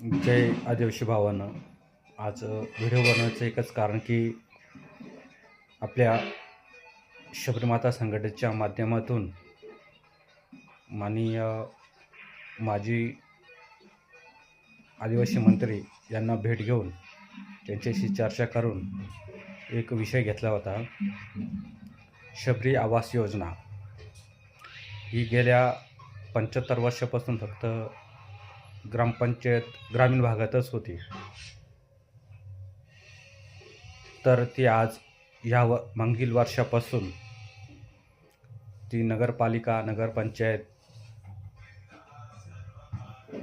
जय आदिवासी भावानं. आज व्हिडिओ बनवायचं एकच कारण की आपल्या शबरीमाता संघटनेच्या माध्यमातून माननीय माजी आदिवासी मंत्री यांना भेट घेऊन त्यांच्याशी चर्चा करून एक विषय घेतला होता. शबरी आवास योजना. ही गेल्या पंच्याहत्तर वर्षापासून फक्त ग्रामपंचायत ग्रामीण भागातच होती. तर ती आज ह्या व मागील वर्षापासून ती नगरपालिका नगरपंचायत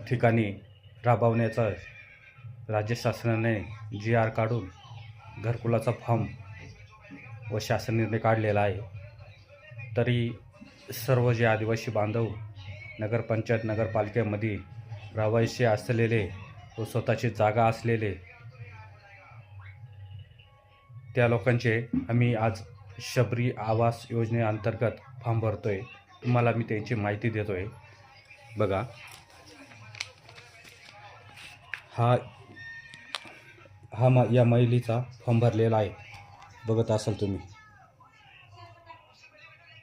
ठिकाणी राबवण्याचा राज्य शासनाने जी आर काढून घरकुलाचा फॉर्म व शासन निर्णय काढलेला आहे. तरी सर्व जे आदिवासी बांधव नगरपंचायत नगरपालिकेमध्ये रहिवासी असलेले व स्वतःची जागा असलेले त्या लोकांचे आम्ही आज शबरी आवास योजनेअंतर्गत फॉर्म आहे तुम्हाला मी त्यांची माहिती देतो आहे बघा. हा हा मा या महिलेचा फॉर्म भरलेला आहे. बघत असाल तुम्ही.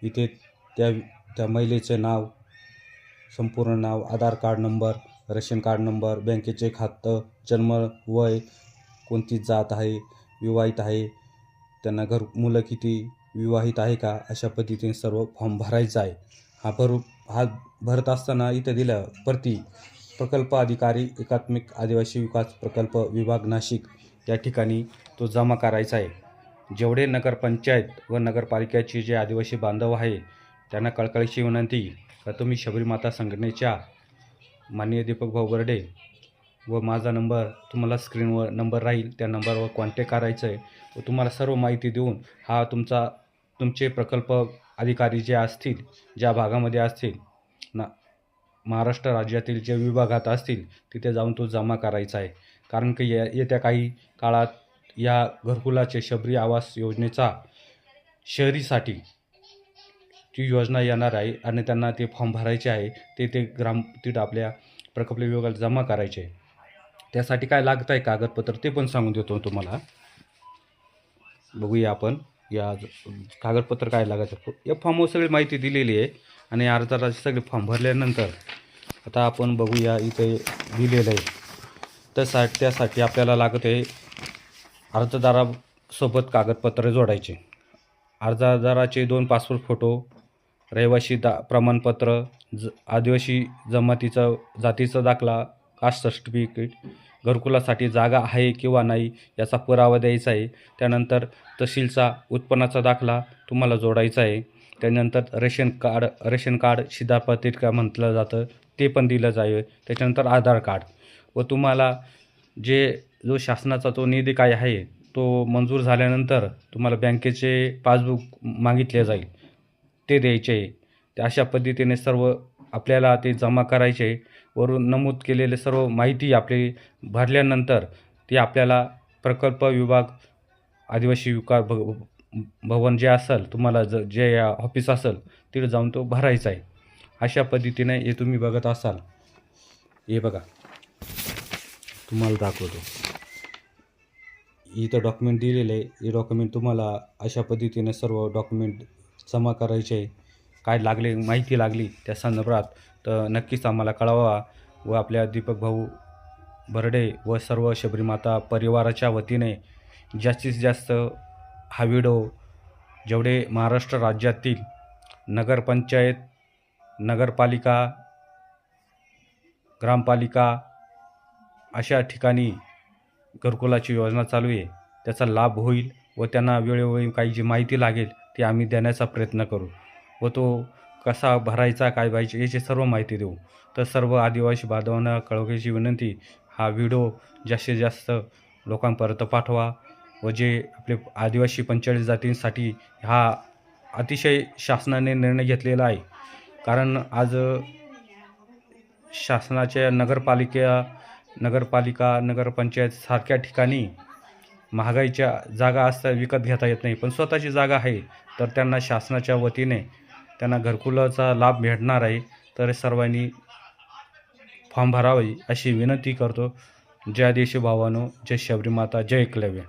इथे त्या त्या महिलेचे नाव संपूर्ण नाव Aadhaar card number ration card number बँकेचे खातं जन्म वय कोणती जात आहे विवाहित आहे त्यांना घर मुलं किती विवाहित आहे का अशा पद्धतीने सर्व फॉर्म भरायचा आहे. हा भरू हा भरत असताना इथं दिलं प्रति प्रकल्प अधिकारी एकात्मिक आदिवासी विकास प्रकल्प विभाग नाशिक. या ठिकाणी तो जमा करायचा आहे. जेवढे नगरपंचायत व नगरपालिकेचे जे आदिवासी बांधव आहे त्यांना कळकळीची विनंती का तुम्ही शबरीमाता संघटनेच्या माननीय दीपक भाऊ बर्डे व माझा नंबर तुम्हाला स्क्रीनवर नंबर राहील. त्या नंबरवर कॉन्टॅक्ट करायचं आहे व तुम्हाला सर्व माहिती देऊन हा तुमचा तुमचे प्रकल्प अधिकारी जे असतील ज्या भागामध्ये असतील ना महाराष्ट्र राज्यातील जे विभागात असतील तिथे जाऊन तो जमा करायचा आहे. कारण की या येत्या काही काळात या घरकुलाचे शबरी आवास योजनेचा शहरीसाठी ती योजना येणार आहे आणि त्यांना ते फॉर्म भरायचे आहे ते ते ग्राम तिथं आपल्या प्रकल्प विभागाला जमा करायचे आहे. त्यासाठी काय लागत आहे कागदपत्र ते पण सांगून देतो तुम्हाला. बघूया आपण या कागदपत्र काय लागायचं. या फॉर्मवर सगळी माहिती दिलेली आहे आणि अर्जाचे सगळे फॉर्म भरल्यानंतर आता आपण बघूया इथे दिलेलं आहे. तसा त्यासाठी आपल्याला लागत आहे अर्जदारासोबत कागदपत्र जोडायचे. अर्जदाराचे दोन पासपोर्ट फोटो रहिवासी दा प्रमाणपत्र ज आदिवासी जमातीचं जातीचा दाखला कास्ट सर्टिफिकेट घरकुलासाठी जागा आहे किंवा नाही याचा पुरावा द्यायचा आहे. त्यानंतर तहसीलचा उत्पन्नाचा दाखला तुम्हाला जोडायचा आहे. त्यानंतर रेशन कार्ड रेशन कार्ड शिधापत्रिका म्हटलं जातं ते पण दिलं जाईल त्याच्यानंतर आधार कार्ड. व तुम्हाला जे जो शासनाचा तो निधी काय आहे तो मंजूर झाल्यानंतर तुम्हाला बँकेचे पासबुक मागितले जाईल. ते द्यायचे. आहे ते अशा पद्धतीने सर्व आपल्याला ते जमा करायचे. वरून नमूद केलेले सर्व माहिती आपली भरल्यानंतर ती आपल्याला प्रकल्प विभाग आदिवासी विकास भ भवन जे असेल तुम्हाला ज जे ऑफिस असेल तिथं जाऊन तो भरायचा आहे. अशा पद्धतीने हे तुम्ही बघत असाल. हे बघा. तुम्हाला दाखवतो. इथं डॉक्युमेंट दिलेलं आहे. हे डॉक्युमेंट तुम्हाला अशा पद्धतीने सर्व डॉक्युमेंट जमा करायचे. काय लागले माहिती लागली त्या संदर्भात तर नक्कीच आम्हाला कळवा व आपल्या दीपक भाऊ बर्डे व सर्व शबरीमाता परिवाराच्या वतीने जास्तीत जास्त हा व्हिडिओ जेवढे महाराष्ट्र राज्यातील नगरपंचायत नगरपालिका ग्रामपालिका अशा ठिकाणी घरकुलाची योजना चालू आहे. त्याचा लाभ होईल. व त्यांना वेळोवेळी काही जी माहिती लागेल ती आम्ही देण्याचा प्रयत्न करू. व तो कसा भरायचा काय पाहिजे याची सर्व माहिती देऊ. तर सर्व आदिवासी बांधवांना कळवण्याची विनंती हा व्हिडिओ जास्तीत जास्त लोकांपर्यंत पाठवा. व जे आपले आदिवासी पंचेचाळीस जातींसाठी हा अतिशय शासनाने निर्णय घेतलेला आहे. कारण आज शासनाच्या नगरपालिका नगरपालिका नगरपंचायत सारख्या ठिकाणी महागाईच्या जागा असता विकत घेता येत नाही. पण स्वतःची जागा आहे तर त्यांना शासनाच्या वतीने त्यांना घरकुलाचा लाभ भेटणार आहे तर सर्वांनी फॉर्म भरावे अशी विनंती करतो. जय आदिवासी भावानो जय शबरी माता जय एकलव्य.